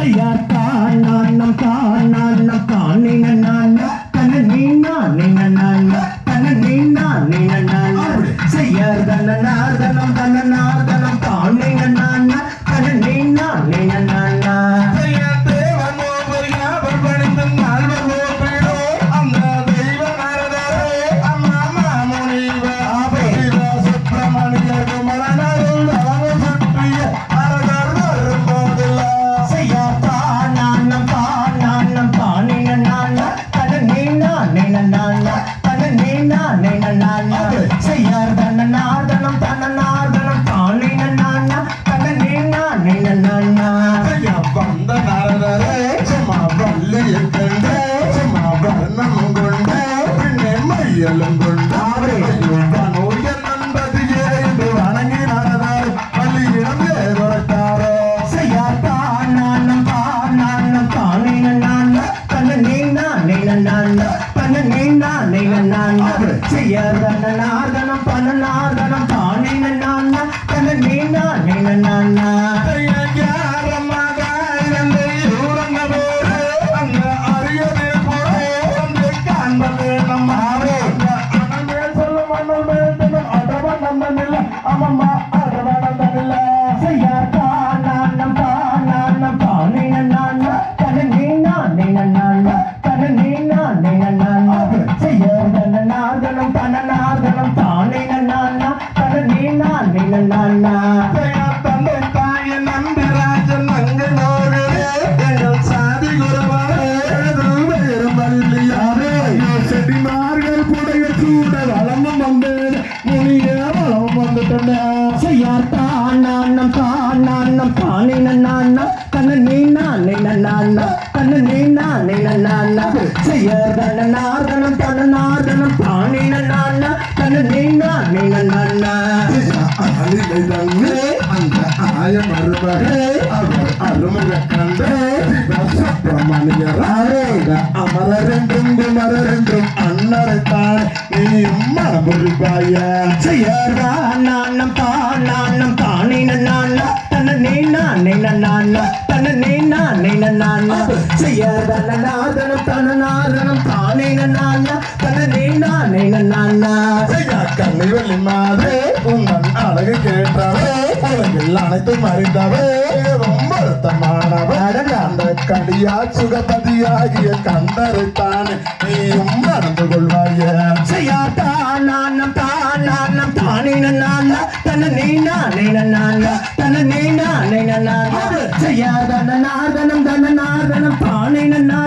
ஐயா தானம் தானம் தானி நானா? தன நீனா நானா? செய்யார் தன நார்தனம் செடிமார்கள் புடைய சூட வளமும் வந்து முனிய வளமும் வந்துட்டா செய்யார் தானம் தானம் தானி நன்னா தன நீனா நீன நானா தன நீனா நீன நானா செய்யார் தன நார்தனம் தன நன்னா தன நீனா நீன நானா அழிலை தங்கு அந்த ஆய மருமகே அவர் அருமக கண்டு சுப்பிரமணியராரே அன்னரைத்தான் நீயும் மனமுறிப்பாய செய்யார் செய்யார் தன நார்தனம் தன நார்தனம் தானி நன்னா தன நீனா மாதே உங்கள் அழகு கேட்டவே உலகில் அனைத்தும் அறிந்தவே ரொம்ப அந்த கடியா சுகபதியாகிய கண்டரைத்தான் நீயும் நடந்து கொள்வாய செய்யார் தானம் தானம் தானே நன்னா தன நீனா நீன நானா. தன நீனா நீன நானா. செய்யார் தன நார்தனம் தன நார்தனம் பானை நன்னா